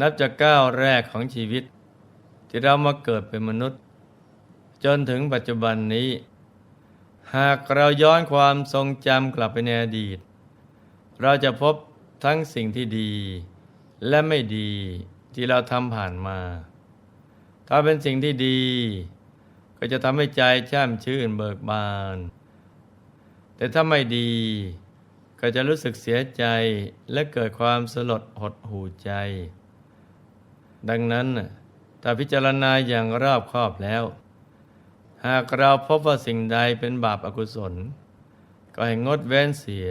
นับจากก้าวแรกของชีวิต ที่เรามาเกิดเป็นมนุษย์ จนถึงปัจจุบันนี้ หากเราย้อนความทรงจำกลับไปในอดีต เราจะพบทั้งสิ่งที่ดี และไม่ดีที่เราทำผ่านมา ถ้าเป็นสิ่งที่ดี ก็จะทำให้ใจแช่มชื่นเบิกบาน แต่ถ้าไม่ดีก็จะรู้สึกเสียใจและเกิดความสลดหดหูใจ ดังนั้นน่ะถ้าพิจารณาอย่างรอบคอบแล้ว หากเราพบว่าสิ่งใดเป็นบาปอากุศล ก็ให้งดเว้นเสีย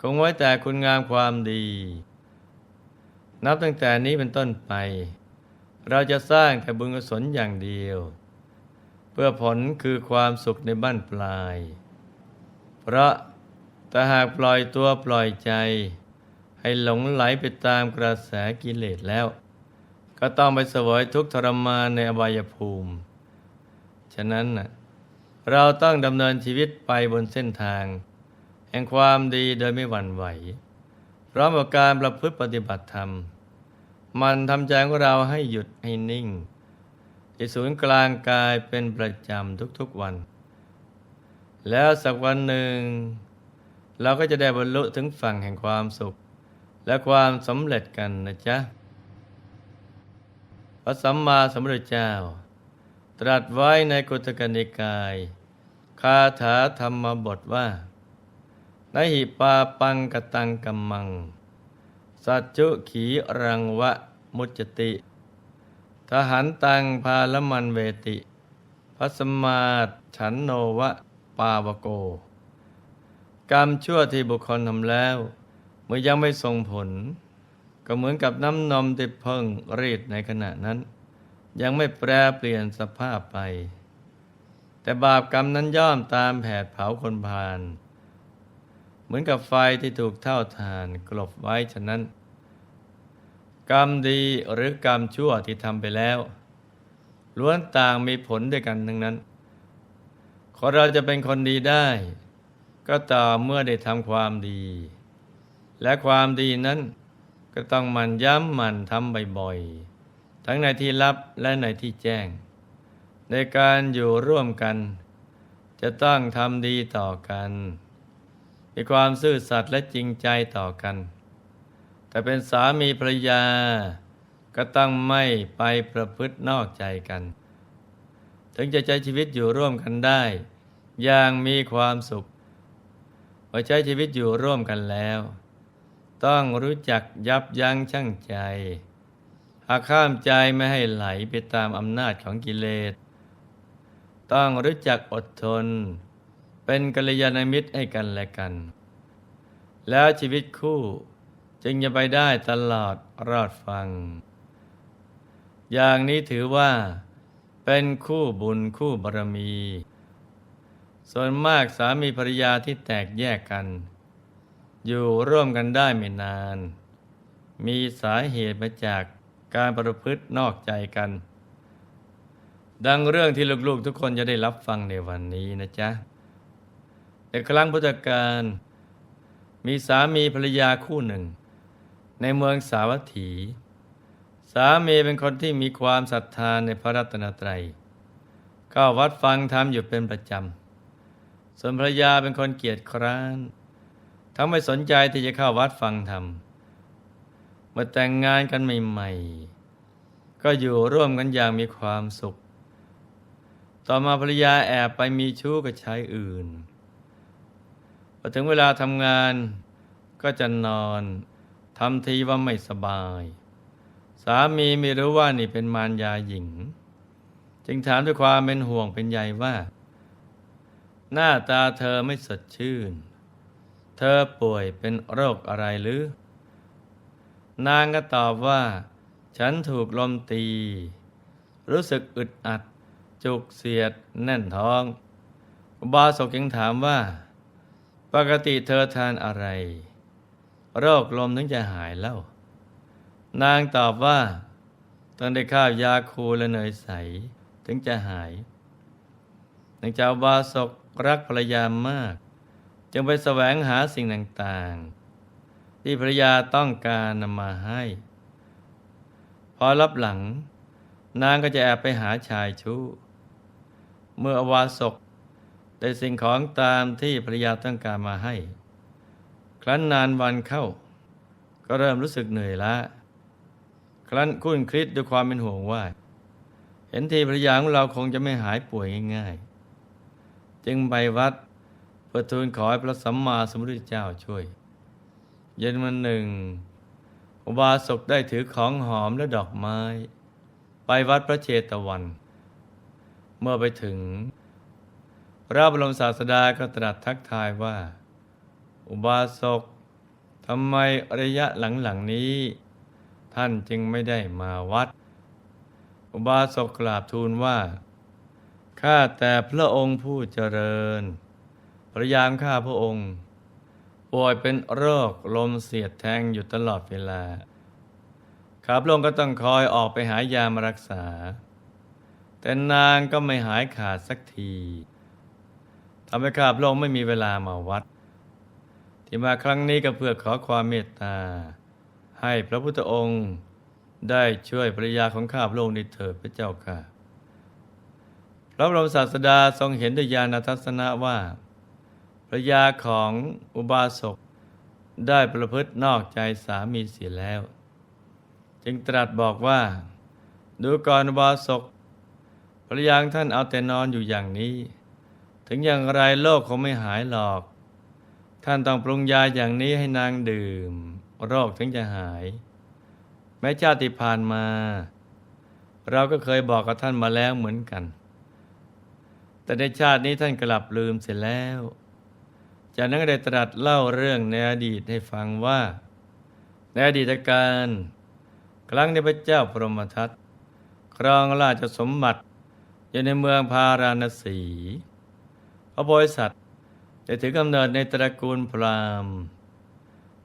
คงไว้แต่คุณงามความดี นับตั้งแต่นี้เป็นต้นไป เราจะสร้างแต่บุญกุศลอย่างเดียว เพื่อผลคือความสุขในบ้านปลาย เพราะถ้าหากปล่อยตัวปล่อยใจ ให้หลงไหลไปตามกระแสกิเลสแล้ว ก็ต้องไปเสวยทุกทรมานในอบายภูมิ ฉะนั้นเราต้องดำเนินชีวิตไปบนเส้นทาง แห่งความดีโดยไม่หวั่นไหวพร้อมกับการประพฤติปฏิบัติธรรม มันทำใจของเราให้หยุดให้นิ่งที่ศูนย์กลางกายเป็นประจำทุกๆวัน แล้วสักวันหนึ่ง เราก็จะได้บรรลุถึงฝั่งแห่งความสุข และความสำเร็จกันนะจ๊ะ พระสัมมาสัมพุทธเจ้า ตรัสไว้ในกุตกนิกาย คาถาธรรมบทว่านหิปาปังกตังกัมมัง สัจจุขีรังวะมุจติ ทหันตังพาลมันเวติพัสมมาฉันโนวะปาวโก กรรมชั่วที่บุคคลทำแล้ว เมื่อยังไม่ส่งผล ก็เหมือนกับน้ำนมที่เพิ่งรีดในขณะนั้น ยังไม่แปรเปลี่ยนสภาพไป แต่บาปกรรมนั้นย่อมตามแผดเผาคนพาลเหมือนกับไฟที่ถูกเท่าทานกลบไว้ฉะนั้น กรรมดีหรือกรรมชั่วที่ทำไปแล้ว ล้วนต่างมีผลด้วยกันทั้งนั้นคนเราจะเป็นคนดีได้ ก็ต่อเมื่อได้ทำความดี และความดีนั้น ก็ต้องมันย้ำมันทำบ่อยๆ ทั้งในที่ลับและในที่แจ้ง ในการอยู่ร่วมกัน จะต้องทำดีต่อกัน มีความซื่อสัตย์และจริงใจต่อกัน แต่เป็นสามีภรรยา ก็ต้องไม่ไปประพฤตินอกใจกัน ถึงจะใช้ชีวิตอยู่ร่วมกันได้ อย่างมีความสุขพอใช้ชีวิตอยู่ร่วมกันแล้ว ต้องรู้จักยับยั้งชั่งใจหากข้ามใจไม่ให้ไหลไปตามอำนาจของกิเลส ต้องรู้จักอดทน เป็นกัลยาณมิตรให้กันและกัน แล้วชีวิตคู่จึงจะไปได้ตลอดรอดฟัง อย่างนี้ถือว่า เป็นคู่บุญคู่บารมี ส่วนมากสามีภรรยาที่แตกแยกกัน อยู่ร่วมกันได้ไม่นาน มีสาเหตุมาจากการประพฤตินอกใจกัน ดังเรื่องที่ลูกๆทุกคนจะได้รับฟังในวันนี้นะจ๊ะในครั้งพุทธกาลมีสามีภรรยาคู่หนึ่ง ในเมืองสาวัตถี สามีเป็นคนที่มีความศรัทธาในพระรัตนตรัย ก็วัดฟังธรรมอยู่เป็นประจำ ส่วนภรรยาเป็นคนเกียจคร้าน ทั้งไม่สนใจที่จะเข้าวัดฟังธรรมเมื่อแต่งงานกันใหม่ๆ ก็อยู่ร่วมกันอย่างมีความสุข ต่อมาภรรยาแอบไปมีชู้กับชายอื่นพอถึงเวลาทำงานก็จะนอนทำทีว่าไม่สบาย สามีไม่รู้ว่านี่เป็นมารยาหญิง จึงถามด้วยความเป็นห่วงเป็นใยว่า หน้าตาเธอไม่สดชื่น ธอป่วยเป็นโรคอะไรหรือ นางก็ตอบว่า ฉันถูกลมตี รู้สึกอึดอัด จุกเสียด แน่นท้อง บาศกยังถามว่า ปกติเธอทานอะไร โรคลมถึงจะหายแล้ว นางตอบว่า ต้องได้ข้าวยาคูและเนยใส ถึงจะหายนางเจ้าบาศกรักภรรยามาก จึงไปแสวงหาสิ่งต่างๆ ที่ภรรยาต้องการนำมาให้ พอรับหลัง นางก็จะแอบไปหาชายชู้ เมื่ออวาสกได้สิ่งของตามที่ภรรยาต้องการมาให้ ครั้นนานวันเข้า ก็เริ่มรู้สึกเหนื่อยล้าครั้นคุ้นคิดด้วยความเป็นห่วงว่า เห็นทีภรรยาของเราคงจะไม่หายป่วยง่าย ๆ จึงไปวัด พื่อทูลขอให้พระสัมมาสัมพุทธเจ้าช่วย เย็นวันหนึ่ง อุบาสกได้ถือของหอมและดอกไม้ ไปวัดพระเชตวัน เมื่อไปถึง พระบรมศาสดาก็ตรัสทักทายว่า อุบาสกทำไมระยะหลังๆนี้ ท่านจึงไม่ได้มาวัด อุบาสกกราบทูลว่า ข้าแต่พระองค์ผู้เจริญ พระยามข้าพระองค์ป่วยเป็นโรคลมเสียดแทงอยู่ตลอดเวลาข้าพระองค์ก็ต้องคอยออกไปหายามารักษา แต่นางก็ไม่หายขาดสักทีทำให้ข้าพระองค์ไม่มีเวลามาวัด ที่มาครั้งนี้ก็เพื่อขอความเมตตา ให้พระพุทธองค์ได้ช่วยภรยาของข้าพระองค์ในเถิดพระเจ้าค่ะพระบรมศาสดาทรงเห็นด้วยญาณทัศนะว่า รยาของอุบาสกได้ประพฤตินอกใจสามีเสียแล้ว จึงตรัสบอกว่า ดูก่อนอุบาสกภรรยางท่านเอาแต่นอนอยู่อย่างนี้ ถึงอย่างไรโรคคงไม่หายหรอก ท่านต้องปรุงยาอย่างนี้ให้นางดื่ม โรคถึงจะหาย แม้ชาติผ่านมา เราก็เคยบอกกับท่านมาแล้วเหมือนกัน แต่ในชาตินี้ท่านกลับลืมเสร็จแล้ว จากนั้นก็ได้ตรัสเล่าเรื่องในอดีตให้ฟังว่า ในอดีตการ ครั้งที่พระเจ้าพรหมทัตครองราชสมบัติอยู่ในเมืองพาราณสี พระโพธิสัตว์ได้ถือกำเนิดในตระกูลพราหมณ์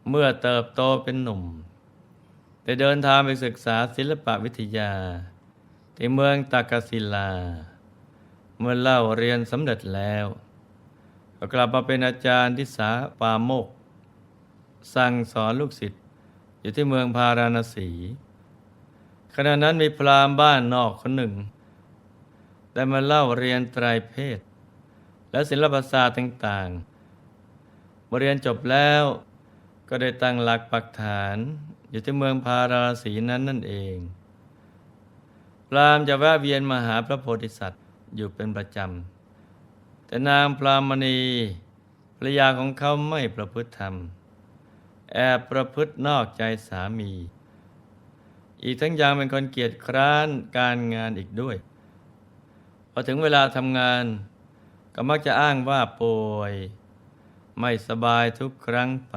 เมื่อเติบโตเป็นหนุ่ม ได้เดินทางไปศึกษาศิลปวิทยา ที่เมืองตากศิลา เมื่อเล่าเรียนสำเร็จแล้ว กลับมาเป็นอาจารย์ที่สาปาโมก สั่งสอนลูกศิษย์อยู่ที่เมืองพาราณสี ขณะนั้นมีพราหมณ์บ้านนอกคนหนึ่ง ได้มาเล่าเรียนไตรเพศ และศิลปศาสตร์ต่างๆเมื่อเรียนจบแล้วก็ได้ตั้งหลักปักฐาน อยู่ที่เมืองพาราณสีนั้นนั่นเอง พราหมณ์จะแวะเวียนมาหาพระโพธิสัตว์อยู่เป็นประจำ แต่นางพรามณีภรรยาของเขาไม่ประพฤติธรรม แอบประพฤตินอกใจสามี อีกทั้งยังเป็นคนเกียจคร้านการงานอีกด้วย พอถึงเวลาทำงาน ก็มักจะอ้างว่าป่วย ไม่สบายทุกครั้งไป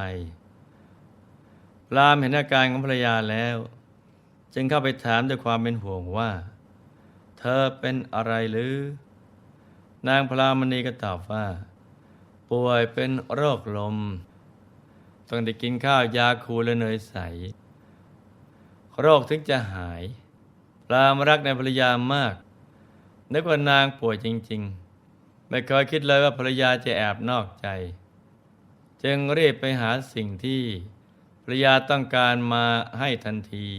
พรามเห็นอาการของภรรยาแล้ว จึงเข้าไปถามด้วยความเป็นห่วงว่า เธอเป็นอะไรหรือ นางพรามณีก็ตอบว่า ป่วยเป็นโรคลม ต้องได้กินข้าวยาคูและเนยใส โรคถึงจะหาย พรามรักในภรรยามาก นึกว่านางป่วยจริง ๆ ไม่เคยคิดเลยว่าภรรยาจะแอบนอกใจ จึงรีบไปหาสิ่งที่ภรรยาต้องการมาให้ทันที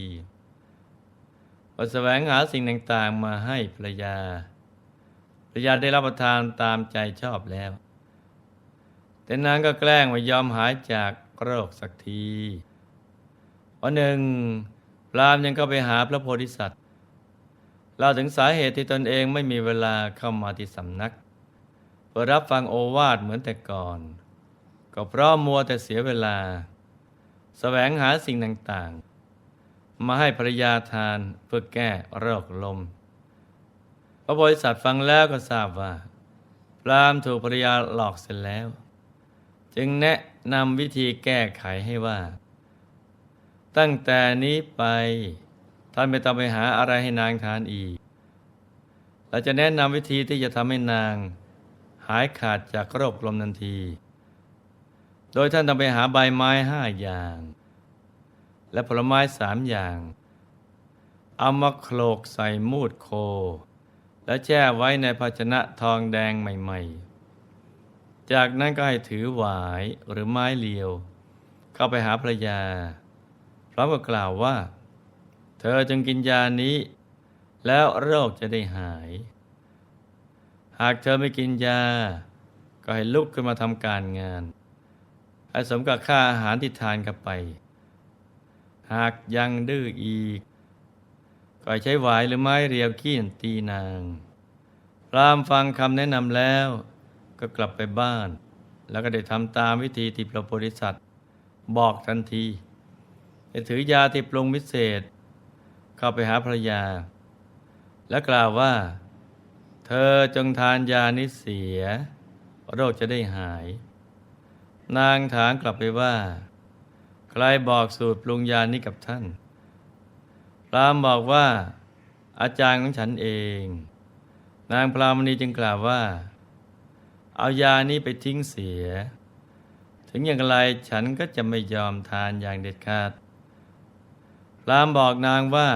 พอแสวงหาสิ่งต่างๆมาให้ภรรยา ภรรยาได้รับประทานตามใจชอบแล้ว แต่นางก็แกล้งไม่ยอมหายจากโรคสักทีวันหนึ่งพรามยังก็ไปหาพระโพธิสัตว์เล่าถึงสาเหตุที่ตนเองไม่มีเวลาเข้ามาที่สำนักเพื่อรับฟังโอวาทเหมือนแต่ก่อน ก็เพราะมัวแต่เสียเวลาแสวงหาสิ่งต่างๆ มาให้ภรรยาทานเพื่อแก้โรคลม พระโพธิสัตว์ฟังแล้วก็ทราบว่าพรามถูกภรรยาหลอกเสร็จแล้ว จึงแนะนำวิธีแก้ไขให้ว่า ตั้งแต่นี้ไปท่านไม่ต้องไปหาอะไรให้นางทานอีกเราจะแนะนำวิธีที่จะทำให้นาง หายขาดจากโรคลมทันที โดยท่านต้องไปหาใบไม้ห้าอย่าง และผลไม้สามอย่าง เอามาโขลกใส่มูดโค แล้วแช่ไว้ในภาชนะทองแดงใหม่ ๆ จากนั้นก็ให้ถือหวายหรือไม้เลียว เข้าไปหาภรรยาพร้อมกับกล่าวว่า เธอจงกินยานี้ แล้วโรคจะได้หาย หากเธอไม่กินยา ก็ให้ลุกขึ้นมาทำการงานให้สมกับค่าอาหารที่ทานกันไป หากยังดื้ออีก ก็ให้ใช้หวายหรือไม้เรียวขี้ตีนาง พรามฟังคำแนะนำแล้ว ก็กลับไปบ้าน แล้วก็ได้ทำตามวิธีที่พระโพธิสัตว์บอกทันทีได้ถือยาที่ปรุงพิเศษ เข้าไปหาภรรยา และกล่าวว่า เธอจงทานยานี้เสีย โรคจะได้หาย นางถามกลับไปว่า ใครบอกสูตรปรุงยานี้กับท่าน พรามบอกว่า อาจารย์ของฉันเอง นางพรามณีจึงกล่าวว่า เอายานี้ไปทิ้งเสีย ถึงอย่างไรฉันก็จะไม่ยอมทานอย่างเด็ดขาดพรามบอกนางว่า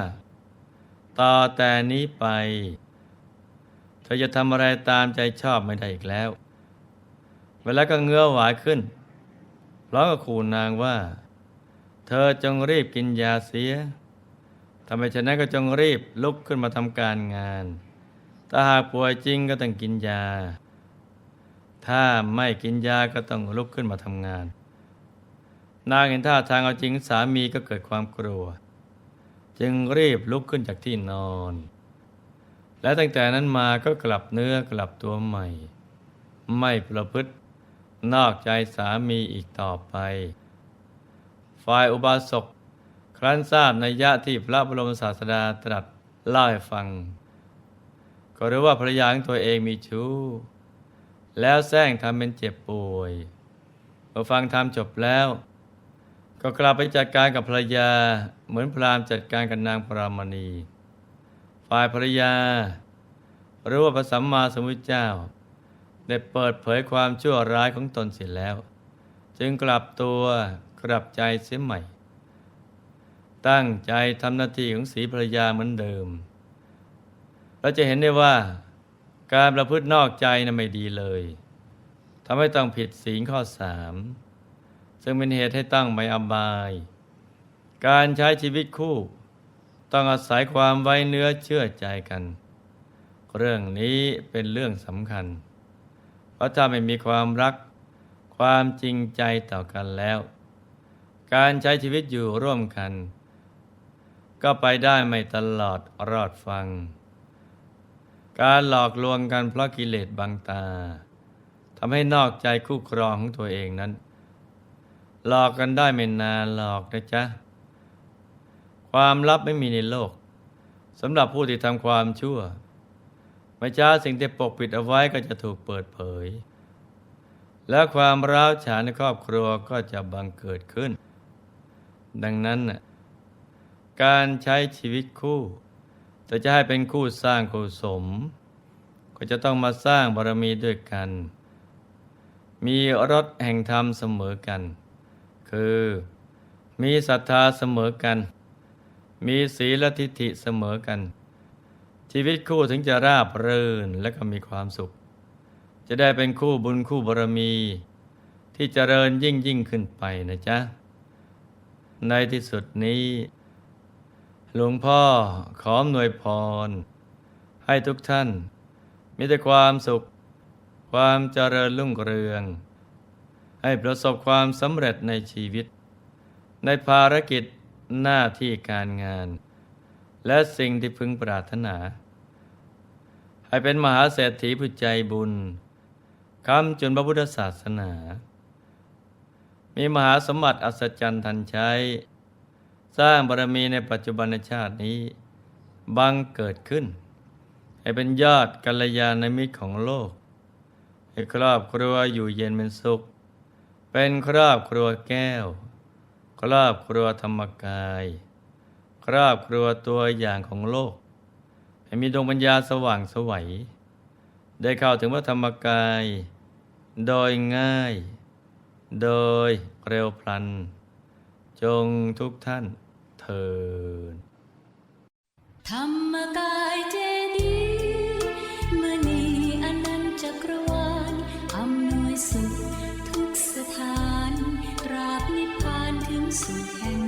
ต่อแต่นี้ไป เธอจะทำอะไรตามใจชอบไม่ได้อีกแล้ว เวลาก็เงื้อหวายขึ้นพร้อมกับขู่นางว่า เธอจงรีบกินยาเสีย ทำไมฉะนั้นก็จงรีบลุกขึ้นมาทำการงาน ถ้าหากป่วยจริงก็ต้องกินยา ถ้าไม่กินยาก็ต้องลุกขึ้นมาทำงาน นางเห็นท่าทางเอาจริงสามีก็เกิดความกลัว จึงรีบลุกขึ้นจากที่นอน และตั้งแต่นั้นมาก็กลับเนื้อกลับตัวใหม่ ไม่ประพฤตินอกใจสามีอีกต่อไป ฝ่ายอุบาสก ครั้นทราบในยะที่พระบรมศาสดาตรัสเล่าให้ฟัง ก็รู้ว่าภรรยาของตัวเองมีชู้ แล้วแซงทำเป็นเจ็บป่วยพอฟังธรรมจบแล้ว ก็กลับไปจัดการกับภรรยาเหมือนพราหมณ์จัดการกับนางปรามณี ฝ่ายภรรยารู้ว่าพระสัมมาสัมพุทธเจ้า ได้เปิดเผยความชั่วร้ายของตนเสร็จแล้ว จึงกลับตัวกลับใจเสียใหม่ ตั้งใจทำหน้าที่ของสีภรรยาเหมือนเดิม เราจะเห็นได้ว่าการประพฤตินอกใจนะไม่ดีเลยทำให้ต้องผิดศีลข้อสามซึ่งเป็นเหตุให้ตั้งไม่อบาย การใช้ชีวิตคู่ ต้องอาศัยความไว้เนื้อเชื่อใจกัน เรื่องนี้เป็นเรื่องสำคัญ เพราะถ้าไม่มีความรัก ความจริงใจต่อกันแล้ว การใช้ชีวิตอยู่ร่วมกัน ก็ไปได้ไม่ตลอดรอดฟัง การหลอกลวงกันเพราะกิเลสบังตาทำให้นอกใจคู่ครองของตัวเองนั้น หลอกกันได้ไม่นานหลอกนะจ๊ะ ความลับไม่มีในโลกสำหรับผู้ที่ทำความชั่ว ไม่ช้าสิ่งที่ปกปิดเอาไว้ก็จะถูกเปิดเผย และความร้าวฉานในครอบครัวก็จะบังเกิดขึ้น ดังนั้นน่ะ การใช้ชีวิตคู่ แต่จะให้เป็นคู่สร้างกุศลก็จะต้องมาสร้างบารมีด้วยกัน มีรสแห่งธรรมเสมอกัน คือมีศรัทธาเสมอกัน มีศีลทิฏฐิเสมอกัน ชีวิตคู่ถึงจะราบรื่นและก็มีความสุข จะได้เป็นคู่บุญคู่บารมี ที่เจริญยิ่งยิ่งขึ้นไปนะจ๊ะ ในที่สุดนี้ หลวงพ่อขออำนวยพร ให้ทุกท่าน มีแต่ความสุข ความเจริญรุ่งเรือง ให้ประสบความสำเร็จในชีวิต ในภารกิจหน้าที่การงาน และสิ่งที่พึงปรารถนา ให้เป็นมหาเศรษฐีผู้ใจบุญคำจุนพระพุทธศาสนา มีมหาสมบัติอัศจรรย์ทันใช้ สร้างบารมีในปัจจุบันชาตินี้ บังเกิดขึ้น ให้เป็นยอดกัลยาณมิตรของโลก ให้ครอบครัวอยู่เย็นเป็นสุข เป็นครอบครัวแก้ว ครอบครัวธรรมกาย ครอบครัวตัวอย่างของโลก ให้มีดวงปัญญาสว่างสวัย ได้เข้าถึงพระธรรมกาย โดยง่าย โดยเร็วพลันจงทุกท่าน ทิน ธรรมกายเจดีย์มณีอนันตจักรวาลอำนวยสุขทุกสถานตราบนิพพานถึงสุขแห่ง